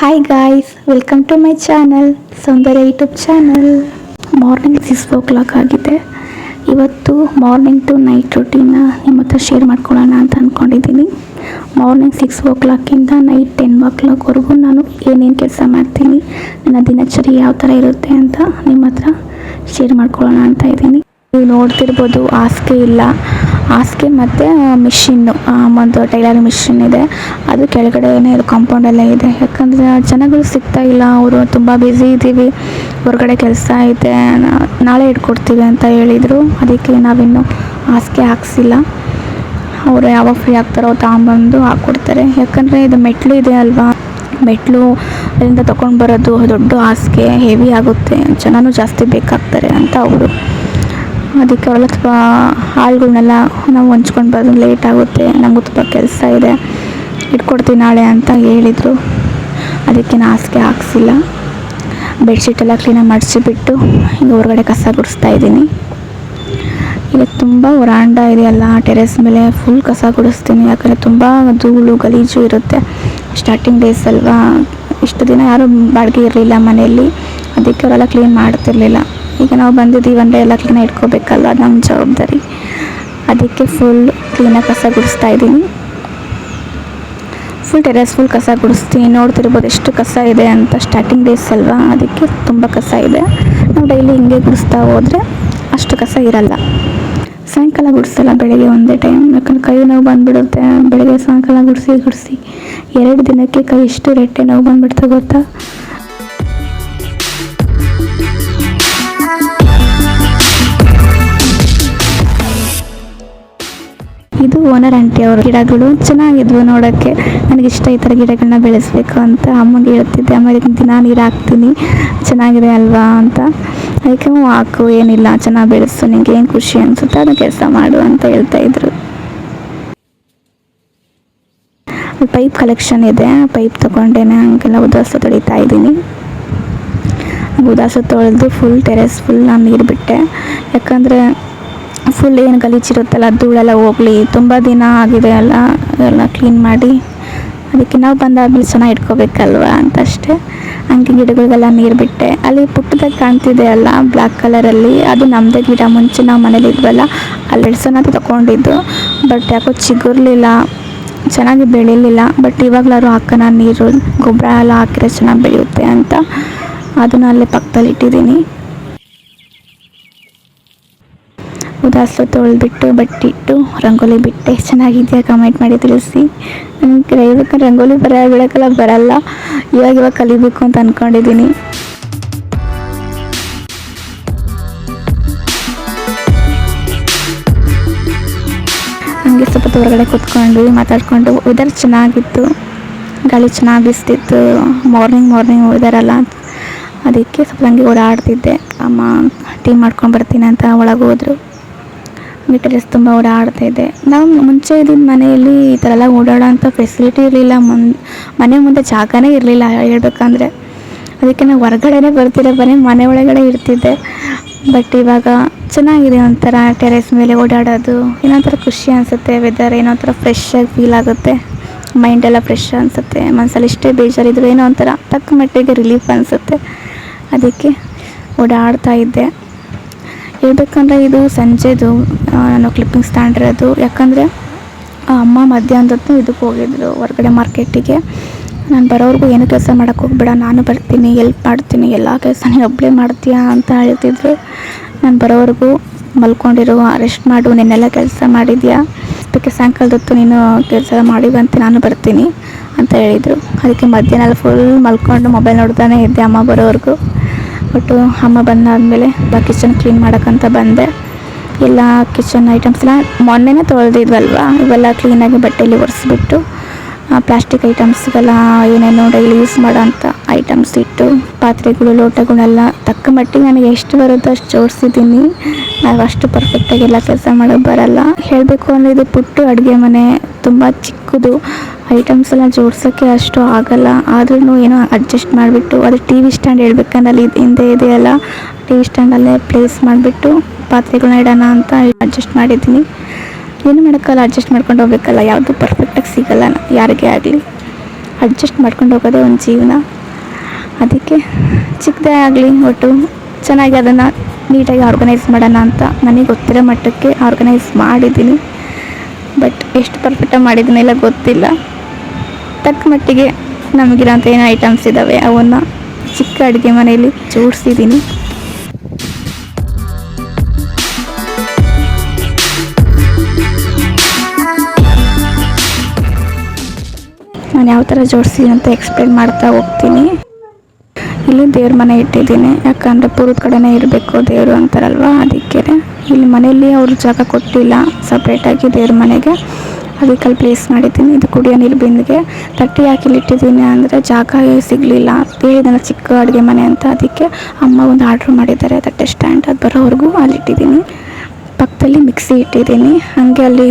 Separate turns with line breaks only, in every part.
Hi guys welcome to my channel Soundarya YouTube channel morning six o'clock ಆಗಿದೆ. ಇವತ್ತು morning to night ರುಟೀನ ನಿಮ್ಮ ಹತ್ರ share ಮಾಡ್ಕೊಳ್ಳೋಣ ಅಂತ ಅಂದ್ಕೊಂಡಿದ್ದೀನಿ ಮಾರ್ನಿಂಗ್ ಸಿಕ್ಸ್ ಓ ಕ್ಲಾಕಿಂದ ನೈಟ್ ಟೆನ್ ಓ ಕ್ಲಾಕ್ವರೆಗೂ ನಾನು ಏನೇನು ಕೆಲಸ ಮಾಡ್ತೀನಿ, ನನ್ನ ದಿನಚರಿ ಯಾವ ಥರ ಇರುತ್ತೆ ಅಂತ ನಿಮ್ಮ ಹತ್ರ ಶೇರ್ ಮಾಡ್ಕೊಳ್ಳೋಣ ಅಂತ ಇದ್ದೀನಿ. ನೀವು ನೋಡ್ತಿರ್ಬೋದು ಹಾಸಿಗೆ ಇಲ್ಲ. ಹಾಸಿಗೆ ಮತ್ತು ಮಿಷಿನ್ನು ಒಂದು ಟೈಲರಿಂಗ್ ಮಿಷಿನ್ ಇದೆ. ಅದು ಕೆಳಗಡೆನೇ ಇದು ಕಾಂಪೌಂಡಲ್ಲೇ ಇದೆ. ಯಾಕಂದರೆ ಜನಗಳು ಸಿಗ್ತಾ ಇಲ್ಲ, ಅವರು ತುಂಬ ಬ್ಯುಸಿ ಇದ್ದೀವಿ. ಹೊರಗಡೆ ಕೆಲಸ ನಾ- ನಾಳೆ ಇಟ್ಕೊಡ್ತೀವಿ ಅಂತ ಹೇಳಿದರು. ಅದಕ್ಕೆ ನಾವಿನ್ನೂ ಹಾಸಿಗೆ ಹಾಕ್ಸಿಲ್ಲ. ಅವರು ಯಾವಾಗ ಫ್ರೀ ಆಗ್ತಾರೋ ತಗೊಂಬಂದು ಹಾಕ್ಕೊಡ್ತಾರೆ ಯಾಕಂದರೆ ಇದು ಮೆಟ್ಲು ಇದೆ ಅಲ್ವಾ? ಮೆಟ್ಲು ಅಲ್ಲಿಂದ ತೊಗೊಂಡು ಬರೋದು ದೊಡ್ಡ ಹಾಸಿಗೆ ಹೆವಿ ಆಗುತ್ತೆ. ಜನನೂ ಜಾಸ್ತಿ ಬೇಕಾಗ್ತಾರೆ ಅಂತ ಅವರು. ಅದಕ್ಕೆ ಅವರೆಲ್ಲ ತುಂಬ ಆಳುಗಳ್ನೆಲ್ಲ ನಾವು ಹಂಚ್ಕೊಂಡು ಬರೋದು ಲೇಟ್ ಆಗುತ್ತೆ. ನಮಗೂ ತುಂಬ ಕೆಲಸ ಇದೆ. ಇಟ್ಕೊಡ್ತೀನಿ ನಾಳೆ ಅಂತ ಹೇಳಿದರು. ಅದಕ್ಕೆ ಹಾಸಿಗೆ ಹಾಕ್ಸಿಲ್ಲ. ಬೆಡ್ಶೀಟ್ ಎಲ್ಲ ಕ್ಲೀನಾಗಿ ಮಡಿಸಿಬಿಟ್ಟು ಹಿಂಗೆ ಹೊರಗಡೆ ಕಸ ಗುಡಿಸ್ತಾ ಇದ್ದೀನಿ. ಈಗ ತುಂಬ ವರಾಂಡ ಇದೆಯಲ್ಲ ಟೆರೆಸ್ ಮೇಲೆ ಫುಲ್ ಕಸ ಗುಡಿಸ್ತೀನಿ. ಯಾಕಂದರೆ ತುಂಬ ಧೂಳು, ಗಲೀಜು ಇರುತ್ತೆ. ಸ್ಟಾರ್ಟಿಂಗ್ ಡೇಸ್ ಅಲ್ವಾ? ಇಷ್ಟು ದಿನ ಯಾರೂ ಬಾಡಿಗೆ ಇರಲಿಲ್ಲ ಮನೆಯಲ್ಲಿ. ಅದಕ್ಕೆ ಅವರೆಲ್ಲ ಕ್ಲೀನ್ ಮಾಡ್ತಿರ್ಲಿಲ್ಲ. ಈಗ ನಾವು ಬಂದಿದ್ದೀವಿ ಅಂದರೆ ಎಲ್ಲ ಕ್ಲೀನಾಗಿ ಇಟ್ಕೋಬೇಕಲ್ಲ, ನಮ್ಮ ಜವಾಬ್ದಾರಿ. ಅದಕ್ಕೆ ಫುಲ್ ಕ್ಲೀನಾಗಿ ಕಸ ಗುಡಿಸ್ತಾ ಇದ್ದೀನಿ. ಫುಲ್ ಟೆರೆಸ್ ಫುಲ್ ಕಸ ಗುಡಿಸ್ತೀನಿ. ನೋಡ್ತಿರ್ಬೋದು ಎಷ್ಟು ಕಸ ಇದೆ ಅಂತ ಸ್ಟಾರ್ಟಿಂಗ್ ಡೇಸ್ ಅಲ್ವಾ? ಅದಕ್ಕೆ ತುಂಬ ಕಸ ಇದೆ. ನಾವು ಡೈಲಿ ಹಿಂಗೆ ಗುಡಿಸ್ತಾ ಹೋದರೆ ಅಷ್ಟು ಕಸ ಇರಲ್ಲ. ಸಾಯಂಕಾಲ ಗುಡಿಸಲ್ಲ ಬೆಳಗ್ಗೆ ಒಂದೇ ಟೈಮ್ ಯಾಕಂದ್ರೆ ಕೈ ನೋವು ಬಂದುಬಿಡುತ್ತೆ. ಬೆಳಗ್ಗೆ ಸಾಯಂಕಾಲ ಗುಡಿಸಿ ಗುಡಿಸಿ ಎರಡು ದಿನಕ್ಕೆ ಕೈ ಎಷ್ಟು ರೆಟ್ಟೆ ನೋವು ಬಂದುಬಿಡ್ತು ಗೊತ್ತಾ? ಓನರ್, ಆಂಟಿ ಅವರು ಗಿಡಗಳು ಚೆನ್ನಾಗಿದ್ವು ನೋಡೋಕ್ಕೆ. ನನಗಿಷ್ಟ ಈ ಥರ ಗಿಡಗಳನ್ನ ಬೆಳೆಸಬೇಕು ಅಂತ ಅಮ್ಮಗೆ ಹೇಳ್ತಿದ್ದೆ. ಅಮ್ಮ, ಇದಕ್ಕೆ ದಿನ ನೀರು ಹಾಕ್ತೀನಿ. ಚೆನ್ನಾಗಿದೆ ಅಲ್ವಾ ಅಂತ. ಅದಕ್ಕೆ ಹ್ಞೂ ಹಾಕು, ಏನಿಲ್ಲ, ಚೆನ್ನಾಗಿ ಬೆಳೆಸು, ನಿಂಗೆ ಏನು ಖುಷಿ ಅನಿಸುತ್ತೆ ಅದು ಕೆಲಸ ಮಾಡು ಅಂತ ಹೇಳ್ತಾಯಿದ್ರು ಪೈಪ್ ಕಲೆಕ್ಷನ್ ಇದೆ. ಪೈಪ್ ತೊಗೊಂಡೇನೆ ಹಂಗೆಲ್ಲ ಉದಾಸ ತೊಳಿತಾ ಇದ್ದೀನಿ. ಉದಾಸ ತೊಳೆದು ಫುಲ್ ಟೆರೆಸ್ ಫುಲ್ ನಾನು ನೀರು ಬಿಟ್ಟೆ. ಯಾಕಂದರೆ ಫುಲ್ ಏನು ಗಲೀಜಿರುತ್ತಲ್ಲ ಧೂಳೆಲ್ಲ ಹೋಗಲಿ, ತುಂಬ ದಿನ ಆಗಿದೆ ಅಲ್ಲ, ಎಲ್ಲ ಕ್ಲೀನ್ ಮಾಡಿ. ಅದಕ್ಕೆ ನಾವು ಬಂದಾಗಲಿ ಚೆನ್ನಾಗಿ ಇಟ್ಕೋಬೇಕಲ್ವ ಅಂತ ಅಷ್ಟೇ. ಹಂಗೆ ಗಿಡಗಳಿಗೆಲ್ಲ ನೀರು ಬಿಟ್ಟೆ. ಅಲ್ಲಿ ಪುಟ್ಟದಾಗ ಕಾಣ್ತಿದೆ ಅಲ್ಲ ಬ್ಲ್ಯಾಕ್ ಕಲರಲ್ಲಿ ಅದು ನಮ್ಮದೇ ಗಿಡ, ಮುಂಚೆ ನಾವು ಮನೇಲಿ ಇದ್ವಲ್ಲ, ಅಲ್ಲಿ ಎಡ್ಸೋಣ ಅಂತ ತಗೊಂಡಿದ್ದು. ಬಟ್ ಯಾಕೋ ಚಿಗುರ್ಲಿಲ್ಲ, ಚೆನ್ನಾಗಿ ಬೆಳೀಲಿಲ್ಲ. ಬಟ್ ಇವಾಗಲಾದ್ರು ಹಾಕೋಣ ನೀರು ಗೊಬ್ಬರ ಎಲ್ಲ ಹಾಕಿದ್ರೆ ಚೆನ್ನಾಗಿ ಬೆಳೆಯುತ್ತೆ ಅಂತ. ಅದನ್ನ ಅಲ್ಲೇ ಪಕ್ಕದಲ್ಲಿ ಇಟ್ಟಿದ್ದೀನಿ ಉದಾಸು ತೊಳೆದ್ಬಿಟ್ಟು ಬಟ್ಟೆ ಇಟ್ಟು ರಂಗೋಲಿ ಬಿಟ್ಟೆ. ಚೆನ್ನಾಗಿದೆಯಾ ಕಮೆಂಟ್ ಮಾಡಿ ತಿಳಿಸಿ. ನನಗೆ ಹೇಳ್ಬೇಕಾದ್ರೆ ರಂಗೋಲಿ ಬರ ಬಿಡೋಕ್ಕೆಲ್ಲ ಬರಲ್ಲ. ಇವಾಗ ಇವಾಗ ಕಲಿಬೇಕು ಅಂತ ಅಂದ್ಕೊಂಡಿದ್ದೀನಿ ಹಂಗೆ ಸ್ವಲ್ಪ ಹೊರಗಡೆ ಕೂತ್ಕೊಂಡು ಮಾತಾಡ್ಕೊಂಡು ವೆದರ್ ಚೆನ್ನಾಗಿತ್ತು. ಗಾಳಿ ಚೆನ್ನಾಗಿ ಬಿಸ್ತಿತ್ತು. ಮಾರ್ನಿಂಗ್ ಮಾರ್ನಿಂಗ್ ವೆದರಲ್ಲ ಅದಕ್ಕೆ ಸ್ವಲ್ಪ ಹಂಗೆ ಓಡಾಡ್ತಿದ್ದೆ. ಅಮ್ಮ ಟೀ ಮಾಡ್ಕೊಂಡು ಬರ್ತೀನಿ ಅಂತ ಒಳಗೆ ಹೋದ್ರು. ಟೆರೆಸ್ ತುಂಬ ಓಡಾಡ್ತಾ ಇದೆ. ನಾವು ಮುಂಚೆ ಇದ್ದಿದ್ದ ಮನೆಯಲ್ಲಿ ಈ ಥರ ಎಲ್ಲ ಓಡಾಡೋವಂಥ ಫೆಸಿಲಿಟಿ ಇರಲಿಲ್ಲ. ಮುನ್, ಮನೆ ಮುಂದೆ ಜಾಗನೇ ಇರಲಿಲ್ಲ ಹೇಳ್ಬೇಕಂದ್ರೆ. ಅದಕ್ಕೆ ನಾವು ಹೊರಗಡೆನೇ ಬರ್ತಿದ್ದೆ ಬರೀ ಮನೆ ಒಳಗಡೆ ಇರ್ತಿದ್ದೆ. ಬಟ್ ಇವಾಗ ಚೆನ್ನಾಗಿದೆ ಒಂಥರ ಟೆರೆಸ್ ಮೇಲೆ ಓಡಾಡೋದು. ಏನೋ ಒಂಥರ ಖುಷಿ ಅನಿಸುತ್ತೆ ವೆದರ್ ಏನೋ ಒಂಥರ ಫ್ರೆಶ್ ಫೀಲ್ ಆಗುತ್ತೆ. ಮೈಂಡೆಲ್ಲ ಫ್ರೆಶ್ ಅನಿಸುತ್ತೆ. ಮನಸ್ಸಲ್ಲಿ ಎಷ್ಟೇ ಬೇಜಾರಿದ್ರು ಏನೋ ಒಂಥರ ತಕ್ಕ ಮಟ್ಟಿಗೆ ರಿಲೀಫ್ ಅನಿಸುತ್ತೆ. ಅದಕ್ಕೆ ಓಡಾಡ್ತಾ ಇದ್ದೆ. ಹೇಳ್ಬೇಕಂದ್ರೆ ಇದು ಸಂಜೆದು ನಾನು ನಾನು ಸ್ಟ್ಯಾಂಡ್ ಇರೋದು ಯಾಕಂದರೆ ಅಮ್ಮ ಮಧ್ಯಾಹ್ನದೊತ್ತು ಇದಕ್ಕೆ ಹೋಗಿದ್ರು, ಹೊರಗಡೆ ಮಾರ್ಕೆಟಿಗೆ. ನಾನು ಬರೋವರೆಗೂ ಏನು ಕೆಲಸ ಮಾಡೋಕ್ಕೆ ಹೋಗ್ಬೇಡ, ನಾನು ಬರ್ತೀನಿ ಎಲ್ಪ್ ಮಾಡ್ತೀನಿ, ಎಲ್ಲ ಕೆಲಸ ನೀನು ಒಬ್ಬಳೇ ಮಾಡ್ತೀಯಾ ಅಂತ ಹೇಳ್ತಿದ್ರು. ನಾನು ಬರೋವರೆಗೂ ಮಲ್ಕೊಂಡಿರು ರೆಸ್ಟ್ ಮಾಡು ನಿನ್ನೆಲ್ಲ ಕೆಲಸ ಮಾಡಿದ್ಯಾ? ಅದಕ್ಕೆ ಸಾಯಂಕಾಲದೊತ್ತು ನೀನು ಕೆಲಸ ಮಾಡಿ ಬಂತ ನಾನು ಬರ್ತೀನಿ ಅಂತ ಹೇಳಿದರು. ಅದಕ್ಕೆ ಮಧ್ಯಾಹ್ನ ಫುಲ್ ಮಲ್ಕೊಂಡು ಮೊಬೈಲ್ ನೋಡ್ತಾನೆ ಇದ್ದೆ ಅಮ್ಮ ಬರೋವರೆಗೂ. ಬಟ್ಟು ಅಮ್ಮ ಬಂದಾದಮೇಲೆ ಕಿಚನ್ ಕ್ಲೀನ್ ಮಾಡೋಕ್ಕಂತ ಬಂದೆ. ಎಲ್ಲ ಕಿಚನ್ ಐಟಮ್ಸ್ ಎಲ್ಲ ಮೊನ್ನೆನೇ ತೊಳೆದಿದ್ವಲ್ವ? ಇವೆಲ್ಲ ಕ್ಲೀನಾಗಿ ಬಟ್ಟೆಯಲ್ಲಿ ಒರೆಸ್ಬಿಟ್ಟು ಪ್ಲಾಸ್ಟಿಕ್ ಐಟಮ್ಸ್ಗೆಲ್ಲ ಏನೇನು ಡೈಲಿ ಯೂಸ್ ಮಾಡೋಂಥ ಐಟಮ್ಸ್ ಇಟ್ಟು, ಪಾತ್ರೆಗಳು ಲೋಟಗಳೆಲ್ಲ ತಕ್ಕ ಮಟ್ಟಿಗೆ ನನಗೆ ಎಷ್ಟು ಬರುತ್ತೋ ಅಷ್ಟು ಜೋಡಿಸಿದ್ದೀನಿ. ನಾವು ಅಷ್ಟು ಪರ್ಫೆಕ್ಟಾಗಿ ಎಲ್ಲ ಕೆಲಸ ಮಾಡೋಕ್ಕೆ ಬರಲ್ಲ. ಹೇಳಬೇಕು ಅಂದರೆ ಇದು ಪುಟ್ಟು ಅಡುಗೆ ಮನೆ, ತುಂಬ ಚಿಕ್ಕದು. ಐಟಮ್ಸ್ ಎಲ್ಲ ಜೋಡ್ಸೋಕ್ಕೆ ಅಷ್ಟು ಆಗಲ್ಲ. ಆದ್ರೂ ಏನೋ ಅಡ್ಜಸ್ಟ್ ಮಾಡಿಬಿಟ್ಟು, ಅದು ಟಿ ವಿ ಸ್ಟ್ಯಾಂಡ್ ಹೇಳ್ಬೇಕಂದ್ರೆ ಅಲ್ಲಿ ಹಿಂದೆ ಇದೆಯಲ್ಲ ಟಿ ವಿ ಸ್ಟ್ಯಾಂಡಲ್ಲೇ ಪ್ಲೇಸ್ ಮಾಡಿಬಿಟ್ಟು ಪಾತ್ರೆಗಳನ್ನ ಇಡೋಣ ಅಂತ ಅಡ್ಜಸ್ಟ್ ಮಾಡಿದ್ದೀನಿ. ಏನು ಮಾಡೋಕ್ಕಲ್ಲ ಅಡ್ಜಸ್ಟ್ ಮಾಡ್ಕೊಂಡು ಹೋಗ್ಬೇಕಲ್ಲ. ಯಾವುದು ಪರ್ಫೆಕ್ಟಾಗಿ ಸಿಗಲ್ಲ ಯಾರಿಗೇ ಆಗಲಿ. ಅಡ್ಜಸ್ಟ್ ಮಾಡ್ಕೊಂಡು ಹೋಗೋದೇ ಒಂದು ಜೀವನ. ಅದಕ್ಕೆ ಚಿಕ್ಕದೇ ಆಗಲಿ, ಒಟ್ಟು ಚೆನ್ನಾಗಿ ಅದನ್ನು ನೀಟಾಗಿ ಆರ್ಗನೈಸ್ ಮಾಡೋಣ ಅಂತ ನನಗೆ ಗೊತ್ತಿರೋ ಮಟ್ಟಕ್ಕೆ ಆರ್ಗನೈಸ್ ಮಾಡಿದ್ದೀನಿ. ಬಟ್ ಎಷ್ಟು ಪರ್ಫೆಕ್ಟಾಗಿ ಮಾಡಿದ್ದೀನಿ ಎಲ್ಲ ಗೊತ್ತಿಲ್ಲ. ತಕ್ಕ ಮಟ್ಟಿಗೆ ನಮಗಿರೋಂಥ ಏನು ಐಟಮ್ಸ್ ಇದ್ದಾವೆ ಅವನ್ನು ಚಿಕ್ಕ ಅಡುಗೆ ಮನೆಯಲ್ಲಿ ಜೋಡಿಸಿದ್ದೀನಿ. ಯಾವ ಥರ ಜೋಡಿಸಿದ್ದೀನಿ ಅಂತ ಎಕ್ಸ್ಪ್ಲೇನ್ ಮಾಡ್ತಾ ಹೋಗ್ತೀನಿ. ಇಲ್ಲಿ ದೇವ್ರ ಮನೆ ಇಟ್ಟಿದ್ದೀನಿ. ಯಾಕಂದರೆ ಪೂರ್ವದ ಕಡೆನೇ ಇರಬೇಕು ದೇವರು ಅಂತಾರಲ್ವ, ಅದಕ್ಕೆ. ಇಲ್ಲಿ ಮನೆಯಲ್ಲಿ ಅವರು ಜಾಗ ಕೊಟ್ಟಿಲ್ಲ ಸಪ್ರೇಟಾಗಿ ದೇವ್ರ ಮನೆಗೆ. ಅದಕ್ಕೆ ಅಲ್ಲಿ ಪ್ಲೇಸ್ ಮಾಡಿದ್ದೀನಿ. ಇದು ಕುಡಿಯೋ ನೀರು ಬಿಂದಿಗೆ. ತಟ್ಟಿ ಹಾಕಿ ಇಟ್ಟಿದ್ದೀನಿ ಅಂದರೆ ಜಾಗ ಸಿಗಲಿಲ್ಲ. ಹೇಳಿದಲ್ಲ ಚಿಕ್ಕ ಅಡುಗೆ ಮನೆ ಅಂತ ಅದಕ್ಕೆ ಅಮ್ಮ ಒಂದು ಆರ್ಡ್ರ್ ಮಾಡಿದ್ದಾರೆ. ತಟ್ಟೆ ಸ್ಟ್ಯಾಂಡ್ ಅದು ಬರೋವರೆಗೂ ಅಲ್ಲಿ ಇಟ್ಟಿದ್ದೀನಿ. ಪಕ್ಕದಲ್ಲಿ ಮಿಕ್ಸಿ ಇಟ್ಟಿದ್ದೀನಿ. ಹಾಗೆ ಅಲ್ಲಿ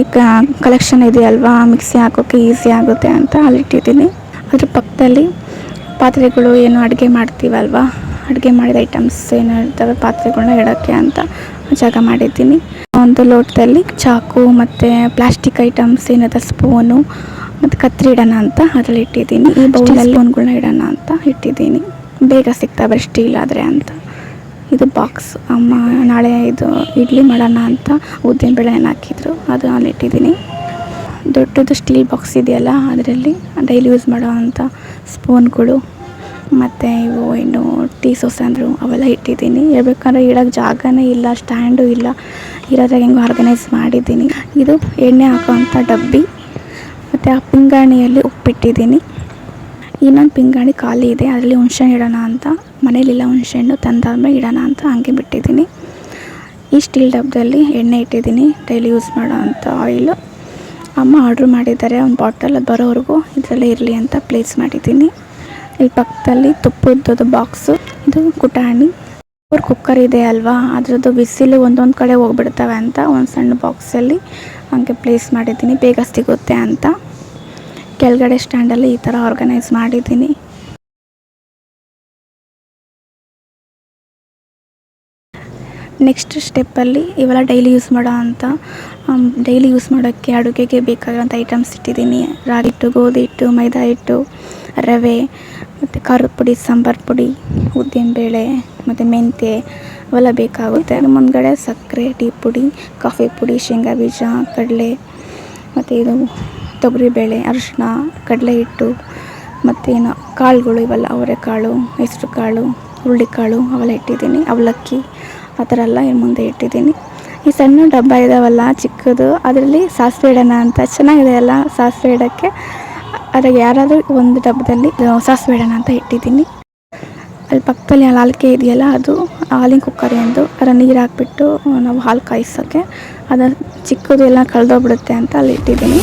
ಕಲೆಕ್ಷನ್ ಇದೆಯಲ್ವಾ ಮಿಕ್ಸಿ ಹಾಕೋಕ್ಕೆ ಈಸಿ ಆಗುತ್ತೆ ಅಂತ ಅಲ್ಲಿ ಇಟ್ಟಿದ್ದೀನಿ. ಅದ್ರ ಪಕ್ಕದಲ್ಲಿ ಪಾತ್ರೆಗಳು ಏನು ಅಡುಗೆ ಮಾಡ್ತೀವಲ್ವಾ ಅಡುಗೆ ಮಾಡಿದ ಐಟಮ್ಸ್ ಏನು ಇರ್ತವೆ ಪಾತ್ರೆಗಳನ್ನ ಇಡೋಕ್ಕೆ ಅಂತ ಜಾಗ ಮಾಡಿದ್ದೀನಿ. ಒಂದು ಲೋಟದಲ್ಲಿ ಚಾಕು ಮತ್ತು ಪ್ಲಾಸ್ಟಿಕ್ ಐಟಮ್ಸ್ ಏನಿದೆ ಸ್ಪೂನು ಮತ್ತು ಕತ್ರಿ ಇಡೋಣ ಅಂತ ಅದರಲ್ಲಿ ಇಟ್ಟಿದ್ದೀನಿ. ಈ ಬೌಲಲ್ಲಿ ಸ್ಪೂನ್ಗಳನ್ನ ಇಡೋಣ ಅಂತ ಇಟ್ಟಿದ್ದೀನಿ. ಬೇಗ ಸಿಗ್ತಾವೆ ಸ್ಟೀಲ್ ಆದರೆ ಅಂತ. ಇದು ಬಾಕ್ಸ್ ಅಮ್ಮ, ನಾಳೆ ಇದು ಇಡ್ಲಿ ಮಾಡೋಣ ಅಂತ ಉದ್ದಿನ ಬೇಳೆನ ಹಾಕಿದ್ರು. ಅದು ನಾನು ಇಟ್ಟಿದ್ದೀನಿ. ದೊಡ್ಡದು ಸ್ಟೀಲ್ ಬಾಕ್ಸ್ ಇದೆಯಲ್ಲ, ಅದರಲ್ಲಿ ಡೈಲಿ ಯೂಸ್ ಮಾಡೋ ಅಂಥ ಸ್ಪೂನ್ಗಳು ಮತ್ತು ಇವು ಏನು ಟೀ ಸೊಸಂದ್ರು ಅವೆಲ್ಲ ಇಟ್ಟಿದ್ದೀನಿ. ಹೇಳ್ಬೇಕಂದ್ರೆ ಇಡೋಕ್ಕೆ ಜಾಗನೇ ಇಲ್ಲ ಸ್ಟ್ಯಾಂಡು ಇಲ್ಲ. ಇರೋದ್ರಾಗ ಹೆಂಗೆ ಆರ್ಗನೈಸ್ ಮಾಡಿದ್ದೀನಿ. ಇದು ಎಣ್ಣೆ ಹಾಕೋವಂಥ ಡಬ್ಬಿ. ಮತ್ತು ಆ ಪಿಂಗಾಣಿಯಲ್ಲಿ ಉಪ್ಪಿಟ್ಟಿದ್ದೀನಿ. ಇನ್ನೊಂದು ಪಿಂಗಾಣಿ ಖಾಲಿ ಇದೆ, ಅದರಲ್ಲಿ ಹುಣ್ಸೆ ಇಡೋಣ ಅಂತ. ಮನೇಲಿಲ್ಲ ಹುಣ್ಸೆಹಣ್ಣು ತಂದಾದ್ಮೇಲೆ ಇಡೋಣ ಅಂತ ಹಂಗೆ ಬಿಟ್ಟಿದ್ದೀನಿ. ಈ ಸ್ಟೀಲ್ ಡಬ್ಬದಲ್ಲಿ ಎಣ್ಣೆ ಇಟ್ಟಿದ್ದೀನಿ. ಡೈಲಿ ಯೂಸ್ ಮಾಡೋ ಅಂಥ ಆಯಿಲು. ಅಮ್ಮ ಆರ್ಡ್ರ್ ಮಾಡಿದ್ದಾರೆ ಒಂದು ಬಾಟಲ್, ಅದು ಬರೋವರೆಗೂ ಇದರಲ್ಲೇ ಇರಲಿ ಅಂತ ಪ್ಲೇಸ್ ಮಾಡಿದ್ದೀನಿ. ಇಲ್ಲಿ ಪಕ್ಕದಲ್ಲಿ ತುಪ್ಪದ್ದು ಬಾಕ್ಸು, ಇದು ಕುಟಾಣಿ ಅವ್ರ ಕುಕ್ಕರ್ ಇದೆ ಅಲ್ವಾ? ಅದರದ್ದು ಬಿಸಿಲು ಒಂದೊಂದು ಕಡೆ ಹೋಗ್ಬಿಡ್ತವೆ ಅಂತ ಒಂದು ಸಣ್ಣ ಬಾಕ್ಸಲ್ಲಿ ಹಂಗೆ ಪ್ಲೇಸ್ ಮಾಡಿದ್ದೀನಿ. ಬೇಗ ಸಿಗುತ್ತೆ ಅಂತ. ಕೆಳಗಡೆ ಸ್ಟ್ಯಾಂಡಲ್ಲಿ ಈ ಥರ ಆರ್ಗನೈಸ್ ಮಾಡಿದ್ದೀನಿ. ನೆಕ್ಸ್ಟ್ ಸ್ಟೆಪ್ಪಲ್ಲಿ ಇವೆಲ್ಲ ಡೈಲಿ ಯೂಸ್ ಮಾಡೋ ಅಂತ ಡೈಲಿ ಯೂಸ್ ಮಾಡೋಕ್ಕೆ ಅಡುಗೆಗೆ ಬೇಕಾಗಿರೋಂಥ ಐಟಮ್ಸ್ ಇಟ್ಟಿದ್ದೀನಿ. ರಾಗಿ ಹಿಟ್ಟು, ಗೋಧಿ ಹಿಟ್ಟು, ಮೈದಾ ಹಿಟ್ಟು, ರವೆ, ಮತ್ತು ಖಾರದ ಪುಡಿ, ಸಾಂಬಾರು ಪುಡಿ, ಉದ್ದಿನಬೇಳೆ, ಮತ್ತು ಮೆಂತ್ಯ ಅವೆಲ್ಲ ಬೇಕಾಗುತ್ತೆ. ಅದ್ರ ಮುಂದ್ಗಡೆ ಸಕ್ಕರೆ, ಟೀ ಪುಡಿ, ಕಾಫಿ ಪುಡಿ, ಶೇಂಗಾ ಬೀಜ, ಕಡಲೆ, ಮತ್ತು ಇದು ತೊಗರಿಬೇಳೆ ಅರಿಶಿನ ಕಡಲೆ ಹಿಟ್ಟು ಮತ್ತೇನು ಕಾಳುಗಳು ಇವೆಲ್ಲ, ಅವರೆಕಾಳು ಹೆಸ್ರು ಕಾಳು ಹುರುಳಿಕಾಳು ಅವೆಲ್ಲ ಇಟ್ಟಿದ್ದೀನಿ. ಅವಲಕ್ಕಿ. ಆ ಥರ ಎಲ್ಲ ಮುಂದೆ ಇಟ್ಟಿದ್ದೀನಿ. ಈ ಸಣ್ಣ ಡಬ್ಬ ಇದಾವಲ್ಲ, ಚಿಕ್ಕದು, ಅದರಲ್ಲಿ ಸಾಸಿವೆ ಇಡೋಣ ಅಂತ ಚೆನ್ನಾಗಿದೆ ಅಲ್ಲ ಸಾಸಿವೆ ಇಡೋಕ್ಕೆ ಅದ್ರಾಗ ಯಾರಾದರೂ ಒಂದು ಡಬ್ಬದಲ್ಲಿ ಸಾಸಿವೆ ಇಡೋಣ ಅಂತ ಇಟ್ಟಿದ್ದೀನಿ. ಅಲ್ಲಿ ಪಕ್ಕದಲ್ಲಿ ಹಾಲಿಕೆ ಇದೆಯಲ್ಲ, ಅದು ಹಾಲಿನ ಕುಕ್ಕರ್ ಎಂದು. ಅದರ ನೀರು ಹಾಕ್ಬಿಟ್ಟು ನಾವು ಹಾಲು ಕಾಯಿಸೋಕ್ಕೆ. ಅದು ಚಿಕ್ಕದು ಎಲ್ಲ ಕಳೆದೋಗ್ಬಿಡುತ್ತೆ ಅಂತ ಅಲ್ಲಿ ಇಟ್ಟಿದ್ದೀನಿ.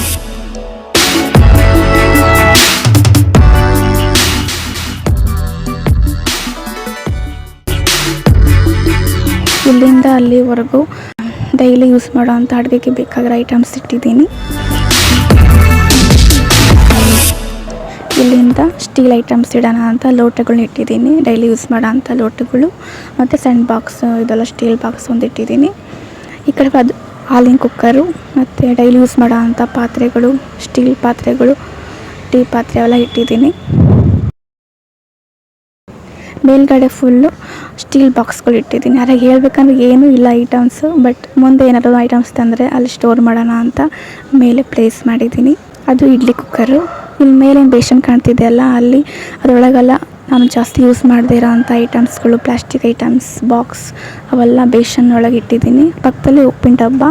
ಇಲ್ಲಿಂದ ಅಲ್ಲಿವರೆಗೂ ಡೈಲಿ ಯೂಸ್ ಮಾಡೋ ಅಂಥ ಅಡುಗೆಗೆ ಬೇಕಾಗಿರೋ ಐಟಮ್ಸ್ ಇಟ್ಟಿದ್ದೀನಿ. ಇಲ್ಲಿಂದ ಸ್ಟೀಲ್ ಐಟಮ್ಸ್ ಇಡೋಣ ಅಂತ ಲೋಟಗಳನ್ನ ಇಟ್ಟಿದ್ದೀನಿ. ಡೈಲಿ ಯೂಸ್ ಮಾಡೋ ಅಂಥ ಲೋಟಗಳು ಮತ್ತು ಸಣ್ಣ ಬಾಕ್ಸ್, ಇದೆಲ್ಲ ಸ್ಟೀಲ್ ಬಾಕ್ಸ್ ಒಂದು ಇಟ್ಟಿದ್ದೀನಿ. ಈ ಕಡೆ ಅದು ಹಾಲಿನ ಕುಕ್ಕರು ಮತ್ತು ಡೈಲಿ ಯೂಸ್ ಮಾಡೋ ಅಂಥ ಪಾತ್ರೆಗಳು, ಸ್ಟೀಲ್ ಪಾತ್ರೆಗಳು, ಟೀ ಪಾತ್ರೆ ಅವೆಲ್ಲ ಇಟ್ಟಿದ್ದೀನಿ. ಮೇಲ್ಗಡೆ ಫುಲ್ಲು ಸ್ಟೀಲ್ ಬಾಕ್ಸ್ಗಳು ಇಟ್ಟಿದ್ದೀನಿ. ಅದ್ರಾಗ ಹೇಳ್ಬೇಕಂದ್ರೆ ಏನೂ ಇಲ್ಲ ಐಟಮ್ಸು ಬಟ್ ಮುಂದೆ ಏನಾದರೂ ಐಟಮ್ಸ್ ತಂದರೆ ಅಲ್ಲಿ ಸ್ಟೋರ್ ಮಾಡೋಣ ಅಂತ ಮೇಲೆ ಪ್ಲೇಸ್ ಮಾಡಿದ್ದೀನಿ. ಅದು ಇಡ್ಲಿ ಕುಕ್ಕರು ಇಲ್ಲಿ ಮೇಲೆ ಬೇಷನ್ ಕಾಣ್ತಿದೆಯಲ್ಲ, ಅಲ್ಲಿ ಅದರೊಳಗೆಲ್ಲ ನಾನು ಜಾಸ್ತಿ ಯೂಸ್ ಮಾಡದೇ ಇರೋ ಅಂಥ ಐಟಮ್ಸ್ಗಳು ಪ್ಲಾಸ್ಟಿಕ್ ಐಟಮ್ಸ್ ಬಾಕ್ಸ್ ಅವೆಲ್ಲ ಬೇಷನ್ ಒಳಗೆ ಇಟ್ಟಿದ್ದೀನಿ. ಪಕ್ಕದಲ್ಲಿ ಉಪ್ಪಿನ ಡಬ್ಬ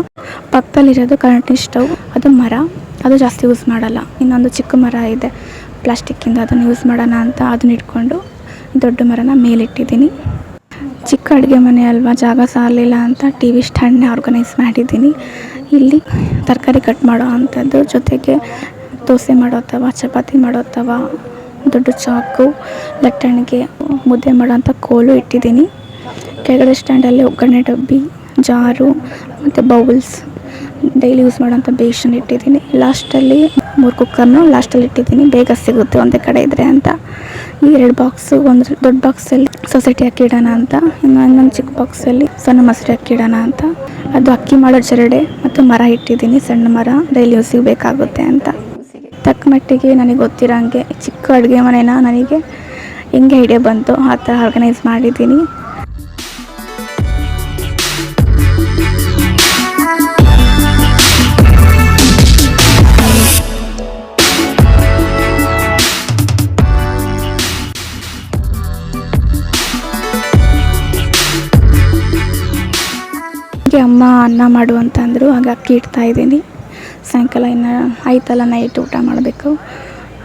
ಪಕ್ಕದಲ್ಲಿರೋದು ಕರೆಂಟಿನ ಸ್ಟವ್ ಅದು ಮರ. ಅದು ಜಾಸ್ತಿ ಯೂಸ್ ಮಾಡಲ್ಲ. ಇನ್ನೊಂದು ಚಿಕ್ಕ ಮರ ಇದೆ. ಪ್ಲಾಸ್ಟಿಕ್ಕಿಂದ ಅದನ್ನು ಯೂಸ್ ಮಾಡೋಣ ಅಂತ ಅದನ್ನ ಇಟ್ಕೊಂಡು ದೊಡ್ಡ ಮರನ ಮೇಲಿಟ್ಟಿದ್ದೀನಿ. ಚಿಕ್ಕ ಅಡುಗೆ ಮನೆ ಅಲ್ವಾ, ಜಾಗ ಸಾಲಿಲ್ಲ ಅಂತ ಟಿ ವಿ ಸ್ಟ್ಯಾಂಡ್ನೇ ಆರ್ಗನೈಸ್ ಮಾಡಿದ್ದೀನಿ. ಇಲ್ಲಿ ತರಕಾರಿ ಕಟ್ ಮಾಡೋ ಅಂಥದ್ದು, ಜೊತೆಗೆ ದೋಸೆ ಮಾಡೋ ಚಪಾತಿ ಮಾಡೋ ದೊಡ್ಡ ಚಾಕು, ಲಟ್ಟಣಿಗೆ ಮುದ್ದೆ ಮಾಡೋವಂಥ ಕೋಲು ಇಟ್ಟಿದ್ದೀನಿ. ಕೆಳಗಡೆ ಸ್ಟ್ಯಾಂಡಲ್ಲಿ ಒಗ್ಗರಣೆ ಡಬ್ಬಿ, ಜಾರು ಮತ್ತು ಬೌಲ್ಸ್, ಡೈಲಿ ಯೂಸ್ ಮಾಡೋಂಥ ಬೇಷನ್ ಇಟ್ಟಿದ್ದೀನಿ. ಲಾಸ್ಟಲ್ಲಿ ಮೂರು ಕುಕ್ಕರ್ನು ಲಾಸ್ಟಲ್ಲಿ ಇಟ್ಟಿದ್ದೀನಿ. ಬೇಗ ಸಿಗುತ್ತೆ ಒಂದೇ ಕಡೆ ಇದ್ದರೆ ಅಂತ. ಈ ಎರಡು ಬಾಕ್ಸು ಒಂದು ದೊಡ್ಡ ಬಾಕ್ಸಲ್ಲಿ ಸೊಸೈಟಿ ಅಕ್ಕಿ ಇಡೋಣ ಅಂತ, ಇನ್ನು ಇನ್ನೊಂದು ಚಿಕ್ಕ ಬಾಕ್ಸಲ್ಲಿ ಸಣ್ಣ ಮೊಸರು ಅಕ್ಕಿ ಇಡೋಣ ಅಂತ. ಅದು ಅಕ್ಕಿ ಮಾಡೋ ಜರಡೆ ಮತ್ತು ಮರ ಇಟ್ಟಿದ್ದೀನಿ, ಸಣ್ಣ ಮರ, ಡೈಲಿ ಯೂಸಿಗೆ ಬೇಕಾಗುತ್ತೆ ಅಂತ. ತಕ್ಕ ಮಟ್ಟಿಗೆ ನನಗೆ ಗೊತ್ತಿರೋಂಗೆ ಚಿಕ್ಕ ಅಡುಗೆ ಮನೆನ ನನಗೆ? ಹೆಂಗೆ ಐಡಿಯಾ ಬಂತು? ಆ ಥರ ಆರ್ಗನೈಸ್ ಮಾಡಿದ್ದೀನಿ. ಅನ್ನ ಮಾಡು ಅಂತಂದರು ಆಗ ಅಕ್ಕಿ ಇಡ್ತಾ ಇದ್ದೀನಿ. ಸಾಯಂಕಾಲ ಇನ್ನು ಆಯ್ತಲ್ಲ ನೈಟ್ ಊಟ ಮಾಡಬೇಕು.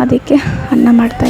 ಅದಕ್ಕೆ ಅನ್ನ ಮಾಡ್ತಾ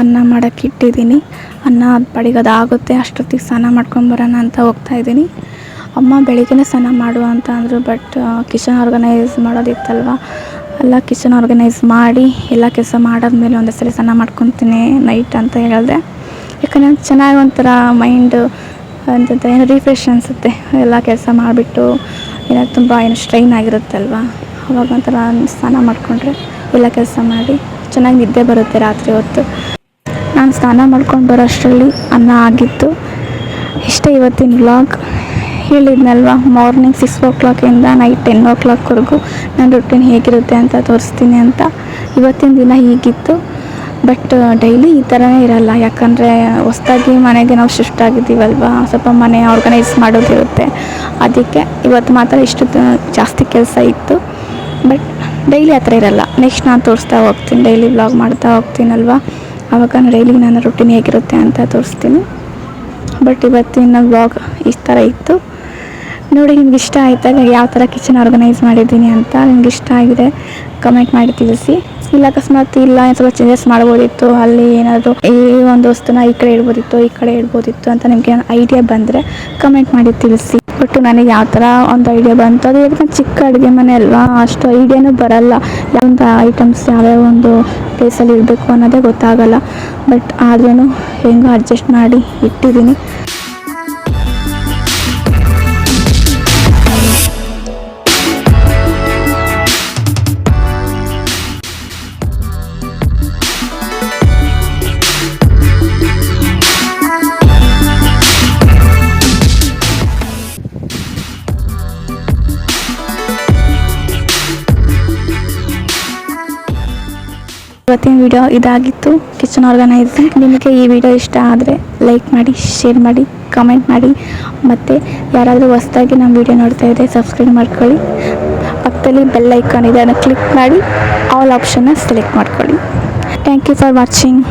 ಅನ್ನ ಮಾಡೋಕ್ಕೆ ಇಟ್ಟಿದ್ದೀನಿ. ಅನ್ನ ಅದು ಅದು ಆಗುತ್ತೆ ಅಷ್ಟೊತ್ತಿಗೆ ಸ್ನಾನ ಮಾಡ್ಕೊಂಡು ಬರೋಣ ಅಂತ ಹೋಗ್ತಾ ಇದ್ದೀನಿ. ಅಮ್ಮ ಬೆಳಿಗ್ಗೆನೇ ಸ್ನಾನ ಮಾಡು ಅಂತ ಅಂದರು ಬಟ್ ಕಿಚನ್ ಆರ್ಗನೈಸ್ ಮಾಡೋದಿತ್ತಲ್ವ? ಎಲ್ಲ ಕಿಚನ್ ಆರ್ಗನೈಸ್ ಮಾಡಿ ಎಲ್ಲ ಕೆಲಸ ಮಾಡಾದ್ಮೇಲೆ ಒಂದೇ ಸಲ ಸ್ನಾನ ಮಾಡ್ಕೊತೀನಿ ನೈಟ್ ಅಂತ ಹೇಳಿದೆ. ಯಾಕಂದರೆ ಚೆನ್ನಾಗಿ ಒಂಥರ ಮೈಂಡ್ ಅಂತಂತ ಏನು ರಿಫ್ರೆಶ್ ಅನಿಸುತ್ತೆ. ಎಲ್ಲ ಕೆಲಸ ಮಾಡಿಬಿಟ್ಟು ಏನೋ ತುಂಬ ಏನು ಸ್ಟ್ರೈನ್ ಆಗಿರುತ್ತಲ್ವ? ಅವಾಗ ಒಂಥರ ಸ್ನಾನ ಮಾಡಿಕೊಂಡ್ರೆ ಎಲ್ಲ ಕೆಲಸ ಮಾಡಿ ಚೆನ್ನಾಗಿ ನಿದ್ದೆ ಬರುತ್ತೆ ರಾತ್ರಿ ಹೊತ್ತು. ನಾನು ಸ್ನಾನ ಮಾಡ್ಕೊಂಡು ಬರೋ ಅಷ್ಟರಲ್ಲಿ ಅನ್ನ ಆಗಿತ್ತು. ಇಷ್ಟೇ ಇವತ್ತಿನ ವ್ಲಾಗ್. ಹೇಳಿದ್ನಲ್ವ, ಮಾರ್ನಿಂಗ್ ಸಿಕ್ಸ್ ಓ ಕ್ಲಾಕಿಂದ ನೈಟ್ ಟೆನ್ ಓ ಕ್ಲಾಕ್ವರೆಗೂ ನನ್ನ ರೊಟೀನ್ ಹೇಗಿರುತ್ತೆ ಅಂತ ತೋರಿಸ್ತೀನಿ ಅಂತ. ಇವತ್ತಿನ ದಿನ ಹೀಗಿತ್ತು. ಬಟ್ ಡೈಲಿ ಈ ಥರನೇ ಇರಲ್ಲ. ಯಾಕಂದರೆ ಹೊಸ್ದಾಗಿ ಮನೆಗೆ ನಾವು ಶಿಫ್ಟ್ ಆಗಿದ್ದೀವಲ್ವ, ಸ್ವಲ್ಪ ಮನೆ ಆರ್ಗನೈಸ್ ಮಾಡೋದಿರುತ್ತೆ. ಅದಕ್ಕೆ ಇವತ್ತು ಮಾತ್ರ ಇಷ್ಟು ಜಾಸ್ತಿ ಕೆಲಸ ಇತ್ತು. ಬಟ್ ಡೈಲಿ ಆ ಥರ ಇರಲ್ಲ. ನೆಕ್ಸ್ಟ್ ನಾನು ತೋರಿಸ್ತಾ ಹೋಗ್ತೀನಿ. ಡೈಲಿ ವ್ಲಾಗ್ ಮಾಡ್ತಾ ಹೋಗ್ತೀನಲ್ವ? ಆವಾಗ ಡೈಲಿ ನನ್ನ ರೊಟೀನ್ ಹೇಗಿರುತ್ತೆ ಅಂತ ತೋರಿಸ್ತೀನಿ. ಬಟ್ ಇವತ್ತಿನ ವ್ಲಾಗ್ ಈ ಥರ ಇತ್ತು. ನೋಡಿ, ನಿಮ್ಗೆ ಇಷ್ಟ ಆಯ್ತಾಗ ಯಾವ ಥರ ಕಿಚನ್ ಆರ್ಗನೈಸ್ ಮಾಡಿದ್ದೀನಿ ಅಂತ ನಿಮ್ಗೆ ಇಷ್ಟ ಆಗಿದೆ? ಕಮೆಂಟ್ ಮಾಡಿ ತಿಳಿಸಿ. ಇಲ್ಲ, ಅಕಸ್ಮಾತ್ ಇಲ್ಲ ಸ್ವಲ್ಪ ಚೇಂಜಸ್ ಮಾಡ್ಬೋದಿತ್ತು, ಅಲ್ಲಿ ಏನಾದರೂ ಈ ಒಂದು ವಸ್ತುನ ಈ ಕಡೆ ಇಡ್ಬೋದಿತ್ತು, ಈ ಕಡೆ ಇಡ್ಬೋದಿತ್ತು ಅಂತ ನಿಮಗೆ ಐಡಿಯಾ ಬಂದರೆ ಕಮೆಂಟ್ ಮಾಡಿ ತಿಳಿಸಿ. ಒಟ್ಟು ನನಗೆ ಯಾವ ಥರ ಒಂದು ಐಡಿಯಾ ಬಂತು? ಅದು ಯಾಕಂದ್ರೆ ಚಿಕ್ಕ ಅಡುಗೆ ಮನೆ ಅಲ್ವಾ, ಅಷ್ಟು ಐಡಿಯಾನೂ ಬರಲ್ಲ. ಯಾವೊಂದು ಐಟಮ್ಸ್ ಯಾವ್ಯಾವ ಒಂದು ಪ್ಲೇಸಲ್ಲಿ ಇಡಬೇಕು ಅನ್ನೋದೇ ಗೊತ್ತಾಗಲ್ಲ. ಬಟ್ ಆದ್ರೂ ಹೆಂಗೋ ಅಡ್ಜಸ್ಟ್ ಮಾಡಿ ಇಟ್ಟಿದ್ದೀನಿ. ಇವತ್ತಿನ ವಿಡಿಯೋ ಇದಾಗಿತ್ತು? ಕಿಚನ್ ಆರ್ಗನೈಸಿಂಗ್ ನಿಮಗೆ ಈ ವಿಡಿಯೋ ಇಷ್ಟ ಆದರೆ ಲೈಕ್ ಮಾಡಿ ಶೇರ್ ಮಾಡಿ ಕಮೆಂಟ್ ಮಾಡಿ. ಮತ್ತು ಯಾರಾದರೂ ಹೊಸ್ದಾಗಿ ನಮ್ಮ ವಿಡಿಯೋ ನೋಡ್ತಾ ಇದ್ದರೆ ಸಬ್ಸ್ಕ್ರೈಬ್ ಮಾಡ್ಕೊಳ್ಳಿ. ಪಕ್ಕದಲ್ಲಿ ಬೆಲ್ ಐಕಾನ್ ಇದೆ, ಅದನ್ನು ಕ್ಲಿಕ್ ಮಾಡಿ ಆಲ್ ಆಪ್ಷನ್ನ ಸೆಲೆಕ್ಟ್ ಮಾಡ್ಕೊಳ್ಳಿ. Thank you for watching